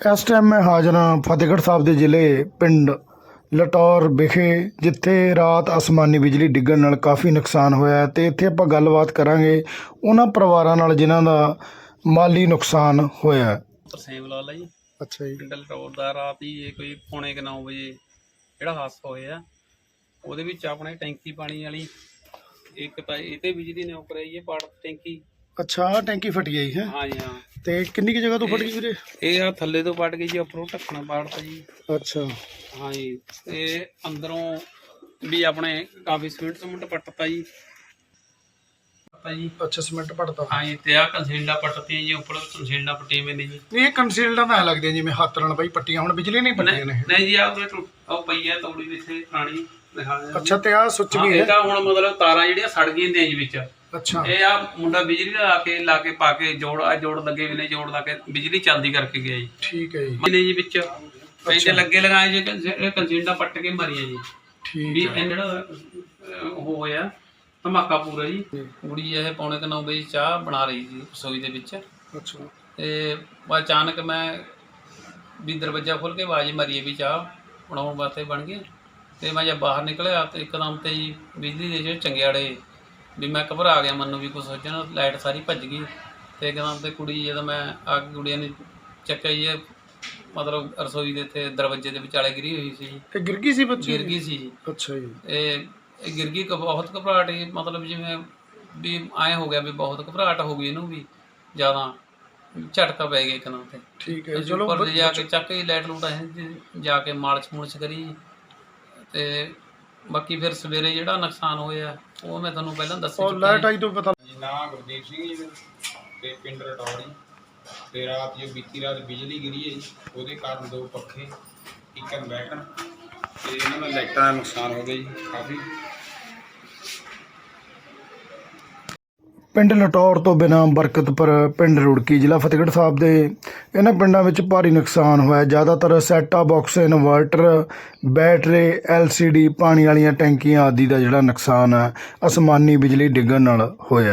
ਇਸ ਟਾਈਮ ਮੈਂ ਹਾਜ਼ਰ ਹਾਂ ਫਤਿਹਗੜ੍ਹ ਸਾਹਿਬ ਦੇ ਜ਼ਿਲ੍ਹੇ ਪਿੰਡ ਲਟੌਰ ਵਿਖੇ ਜਿੱਥੇ ਰਾਤ ਅਸਮਾਨੀ ਬਿਜਲੀ ਡਿੱਗਣ ਨਾਲ ਕਾਫੀ ਨੁਕਸਾਨ ਹੋਇਆ ਤੇ ਇੱਥੇ ਆਪਾਂ ਗੱਲਬਾਤ ਕਰਾਂਗੇ ਉਹਨਾਂ ਪਰਿਵਾਰਾਂ ਨਾਲ ਜਿਨ੍ਹਾਂ ਦਾ ਮਾਲੀ ਨੁਕਸਾਨ ਹੋਇਆ। ਤਰਸੇਮ ਲਾਲ ਜੀ। ਅੱਛਾ ਜੀ। ਪਿੰਡ ਲਟੌਰ ਦਾ ਰਾਤ ਹੀ ਇਹ ਕੋਈ ਪੌਣੇ ਕੁ 9 ਵਜੇ ਜਿਹੜਾ ਹਾਦਸਾ ਹੋਇਆ। ਉਹਦੇ ਵਿੱਚ ਆਪਣੇ ਟੈਂਕੀ ਪਾਣੀ ਵਾਲੀ ਇੱਕ ਤਾਂ ਇਹ ਤੇ ਬਿਜਲੀ ਨੇ ਉੱਪਰ ਆਈ ਹੈ ਪਾੜ ਟੈਂਕੀ। ਅੱਛਾ ਆਹ ਟੈਂਕੀ ਫਟ ਗਈ ਹੈ। ਹਾਂ ਜੀ ਹਾਂ। ਤੇ ਕਿੰਨੀ ਕੁ ਜਗ੍ਹਾ ਤੋਂ ਫਟ ਗਈ ਵੀਰੇ? ਇਹ ਆ ਥੱਲੇ ਤੋਂ ਪੜ ਗਈ ਜੀ ਉੱਪਰੋਂ ਢੱਕਣਾ ਪਾੜਤਾ ਜੀ। ਅੱਛਾ। ਹਾਂ ਜੀ ਤੇ ਅੰਦਰੋਂ ਵੀ ਆਪਣੇ ਕਾਫੀ ਸੀਮਿੰਟ ਸਮਿੰਟ ਪੱਟਤਾ ਜੀ। ਪੱਟਤਾ ਜੀ। ਅੱਛਾ ਸੀਮੈਂਟ ਪੜਦਾ ਹਾਂ ਜੀ ਤੇ ਆ ਕੰਸੀਲਡਾ ਪੱਟਤੀਆਂ ਜੀ ਉੱਪਰ ਕੰਸੀਲਡਾ ਪੱਟੀਆਂ ਵੀ ਨੇ ਜੀ। ਇਹ ਕੰਸੀਲਡਾਂ ਤਾਂ ਐਂ ਲੱਗਦੀਆਂ ਜਿਵੇਂ ਹੱਥ ਨਾਲ ਬਈ ਪੱਟੀਆਂ ਹੁਣ ਬਿਜਲੀ ਨਹੀਂ ਪੱਟੀਆਂ ਨੇ। ਨਹੀਂ ਜੀ ਆ ਉਹ ਪਈ ਹੈ ਤੌੜੀ ਵਿੱਚ ਪੁਰਾਣੀ ਦਿਖਾ ਅੱਛਾ ਤੇ ਆਹ ਸੁੱਚ ਹਾਂ ਵੀ ਇਹ ਹੈ। ਤਾਂ ਹੁਣ ਮਤਲਬ ਤਾਰਾਂ ਜਿਹੜੀਆਂ ਸੜ ਗਈਆਂ ਨੇ ਜੀ ਵਿੱਚ। ਅੱਛਾ। ਇਹ ਆ ਮੁੰਡਾ ਬਿਜਲੀ ਲਾ ਕੇ ਲਾ ਕੇ ਪਾ ਕੇ ਜੋੜ ਆ ਜੋੜ ਲੱਗੇ ਵੀ ਨੇ ਜੋੜ ਲਾ ਕੇ ਬਿਜਲੀ ਚੱਲਦੀ ਕਰਕੇ ਗਿਆ ਜੀ। ਠੀਕ ਹੈ ਜੀ। ਮਹੀਨੇ ਜੀ ਵਿੱਚ। ਪੈਸੇ ਲੱਗੇ ਲਗਾਏ ਜੀ ਕੰਸ- ਇਹ ਕੰਸੀਲਡਾ ਪੱਟ ਕੇ ਮਰੀਆਂ ਜੀ। ਠੀਕ ਵੀ ਇਹ ਜਿਹੜਾ ਹੋਇਆ ਧਮਾਕਾ ਪੂਰਾ ਜੀ। ਕੁੜੀ ਇਹ ਪੌਣੇ ਕੁ ਨੌ ਵਜੇ ਚਾਹ ਬਣਾ ਰਹੀ ਸੀ ਰਸੋਈ ਦੇ ਵਿੱਚ। ਅੱਛਾ। ਤੇ ਅਚਾਨਕ ਮੈਂ ਵੀ ਦਰਵਾਜ਼ਾ ਖੋਲ ਕੇ ਆਵਾਜ਼ ਮਾਰੀ ਹੈ ਵੀ ਚਾਹ ਬਣਾਉਣ ਵਾਸਤੇ ਬਣ ਗਈ। ਤੇ ਮੈਂ ਜਦ ਬਾਹਰ ਨਿਕਲਿਆ ਤੇ ਇੱਕਦਮ ਤੇ ਜੀ ਬਿਜਲੀ ਦੇ ਜਿਹੜੇ ਚੰਗਿਆੜੇ ਵੀ ਮੈਂ ਘਬਰਾ ਗਿਆ ਮੈਨੂੰ ਵੀ ਕੁਝ ਸੋਚਣ ਲਾਈਟ ਸਾਰੀ ਭੱਜ ਗਈ। ਤੇ ਇੱਕਦਮ ਤੇ ਕੁੜੀ ਜਦੋਂ ਮੈਂ ਆ ਕੇ ਕੁੜੀਆਂ ਨੇ ਚੱਕਿਆ ਜੀ ਇਹ ਮਤਲਬ ਰਸੋਈ ਦੇ ਤੇ ਦਰਵਾਜ਼ੇ ਦੇ ਵਿਚਾਲੇ ਗਿਰੀ ਹੋਈ ਸੀ। ਜੀ। ਤੇ ਗਿਰ ਗਈ ਸੀ ਬੱਚੀ? ਗਿਰ ਗਈ ਸੀ ਜੀ। ਅੱਛਾ ਜੀ। ਇਹ ਇਹ ਗਿਰ ਗਈ ਕ- ਬਹੁਤ ਘਬਰਾਹਟ ਸੀ ਮਤਲਬ ਜਿਵੇਂ ਵੀ ਐਂ ਹੋ ਗਿਆ ਵੀ ਬਹੁਤ ਘਬਰਾਹਟ ਹੋ ਗਈ ਇਹਨੂੰ ਵੀ ਜ਼ਿਆਦਾ ਝਟਕਾ ਪੈ ਗਿਆ ਇੱਕਦਮ ਤੇ ਠੀਕ ਹੈ ਚਲੋ ਉੱਪਰ ਜਾ ਕੇ ਚੱਕ ਕੇ ਲਾਈਟ ਲੂਟ ਜੀ ਜਾ ਕੇ ਮਾਲਸ਼ ਮੁਲਸ਼ ਕਰੀ। ਤੇ ਬਾਕੀ ਫਿਰ ਸਵੇਰੇ ਜਿਹੜਾ ਨੁਕਸਾਨ ਹੋਇਆ ਉਹ ਮੈਂ ਤੁਹਾਨੂੰ ਪਹਿਲਾਂ ਦੱਸ ਉਹ ਲਾਈਟ ਆਈ ਤੋਂ ਪਤਾ ਜੀ ਨਾਂ ਗੁਰਦੀਪ ਸਿੰਘ ਜੀ ਤੇ ਪਿੰਡ ਰਟੌਰੀ ਤੇ ਰਾਤ ਜੋ ਬੀਤੀ ਰਾਤ ਬਿਜਲੀ ਗਿਰੀ ਹੈ ਜੀ ਉਹਦੇ ਕਾਰਨ ਦੋ ਪੱਖੇ ਇੱਕ ਇਨਵੈਟਰ ਤੇ ਇਹਨਾਂ ਦਾ ਲਾਈਟਾਂ ਦਾ ਨੁਕਸਾਨ ਹੋ ਗਿਆ ਜੀ ਕਾਫੀ। ਪਿੰਡ ਲਟੌਰ ਤੋਂ ਬਿਨਾਂ ਬਰਕਤਪੁਰ, ਪਿੰਡ ਰੁੜਕੀ, ਜ਼ਿਲ੍ਹਾ ਫਤਿਹਗੜ੍ਹ ਸਾਹਿਬ ਦੇ ਇਹਨਾਂ ਪਿੰਡਾਂ ਵਿੱਚ ਭਾਰੀ ਨੁਕਸਾਨ ਹੋਇਆ। ਜ਼ਿਆਦਾਤਰ set top box inverter, battery, LCD, ਪਾਣੀ ਵਾਲੀਆਂ ਟੈਂਕੀਆਂ ਆਦਿ ਦਾ ਜਿਹੜਾ ਨੁਕਸਾਨ ਹੈ, ਅਸਮਾਨੀ ਬਿਜਲੀ ਡਿੱਗਣ ਨਾਲ ਹੋਇਆ।